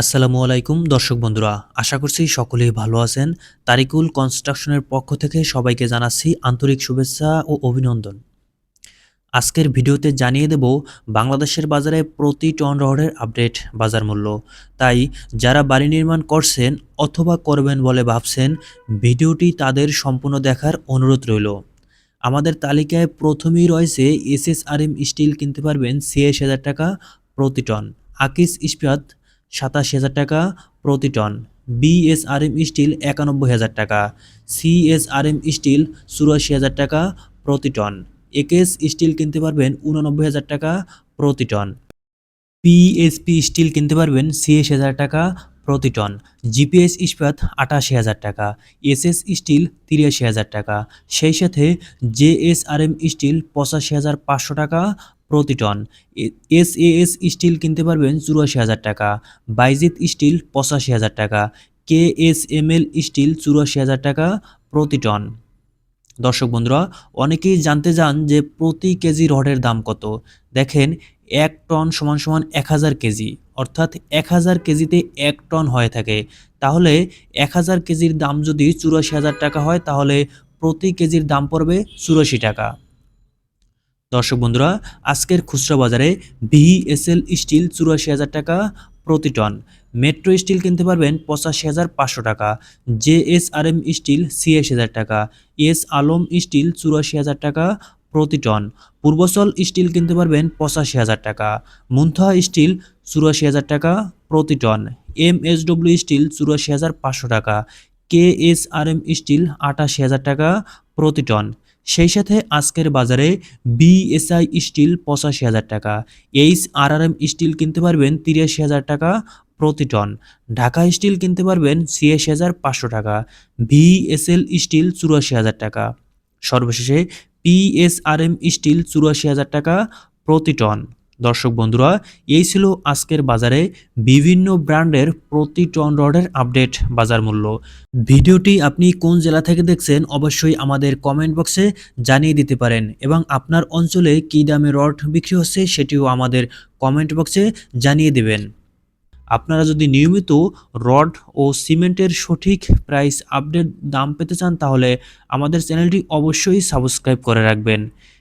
আসসালামু আলাইকুম, দর্শক বন্ধুরা। আশা করছি সকলেই ভালো আছেন। তারিকুল কনস্ট্রাকশনের পক্ষ থেকে সবাইকে জানাচ্ছি আন্তরিক শুভেচ্ছা ও অভিনন্দন। আজকের ভিডিওতে জানিয়ে দেব, বাংলাদেশের বাজারে প্রতি টন রহরের আপডেট বাজার মূল্য। তাই যারা বাড়ি নির্মাণ করছেন অথবা করবেন বলে ভাবছেন, ভিডিওটি তাদের সম্পূর্ণ দেখার অনুরোধ রইল। আমাদের তালিকায় প্রথমেই রয়েছে এসএসআরএম স্টিল কিনতে পারবেন ছিয়াশ হাজার টাকা প্রতি টন। আকিস ইস্পাত সাতাশ হাজার টাকা, প্রতি টন। বিএসআরএম স্টিল একানব্বই হাজার টাকা। সিএসআরএম স্টিল চুরাশি হাজার টাকা, প্রতি টন। একেএস স্টিল কিনতে পারবেন উননব্বই হাজার টাকা, প্রতি টন। পিএসপি স্টিল কিনতে পারবেন ছিয়াশ হাজার টাকা, প্রতি টন। জিপিএস ইস্পাত আটাশি হাজার টাকা। এসএস স্টিল তিরাশি হাজার টাকা। সেই সাথে জেএসআরএম স্টিল পঁচাশি হাজার পাঁচশো টাকা প্রতি টন। এস এস স্টিল কিনতে পারবেন চুরাশি হাজার টাকা বাইজিত স্টিল পঁচাশি হাজার টাকা, K S M L steel চুরাশি হাজার টাকা প্রতি টন। দর্শক বন্ধুরা, অনেকেই জানতে চান যে প্রতি কেজি রডের দাম কত। দেখেন, এক টন সমান সমান এক হাজার কেজি, অর্থাৎ এক হাজার কেজিতে এক টন হয়ে থাকে। তাহলে এক হাজার কেজির দাম যদি চুরাশি হাজার টাকা হয়, তাহলে প্রতি কেজির দাম পড়বে চুরাশি টাকা। দর্শক বন্ধুরা, আজকের খুচরা বাজারে ভিএসএল স্টিল চুরাশি হাজার টাকা প্রতি টন। মেট্রো স্টিল কিনতে পারবেন পঁচাশি হাজার পাঁচশো টাকা জেএসআরএম স্টিল ছিয়াশি হাজার টাকা, এস আলম স্টিল চুরাশি হাজার টাকা প্রতি টন। পূর্বচল স্টিল কিনতে পারবেন পঁচাশি হাজার টাকা, মুন্থা স্টিল চুরাশি হাজার টাকা প্রতি ton, M S W steel চুরাশি হাজার পাঁচশো টাকা, K S R M steel আটাশি হাজার টাকা প্রতি টন। সেই সাথে আজকের বাজারে বিএসআই স্টিল পঁচাশি হাজার টাকা, H R R M steel কিনতে পারবেন তিরাশি হাজার টাকা প্রতি টন, ঢাকা স্টিল কিনতে পারবেন ছিয়াশি হাজার পাঁচশো টাকা ভিএসএল স্টিল চুরাশি হাজার টাকা, সর্বশেষে পিএসআরএম স্টিল চুরাশি হাজার টাকা প্রতি টন। দর্শক বন্ধুরা, এই ছিল আজকের বাজারে বিভিন্ন ব্র্যান্ডের প্রতি টন রডের আপডেট বাজার মূল্য। ভিডিওটি আপনি কোন জেলা থেকে দেখছেন অবশ্যই আমাদের কমেন্ট বক্সে জানিয়ে দিতে পারেন এবং আপনার অঞ্চলে কী দামে রড বিক্রি হচ্ছে সেটিও আমাদের কমেন্ট বক্সে জানিয়ে দেবেন। আপনারা যদি নিয়মিত রড ও সিমেন্টের সঠিক প্রাইস আপডেট দাম পেতে চান তাহলে আমাদের চ্যানেলটি অবশ্যই সাবস্ক্রাইব করে রাখবেন।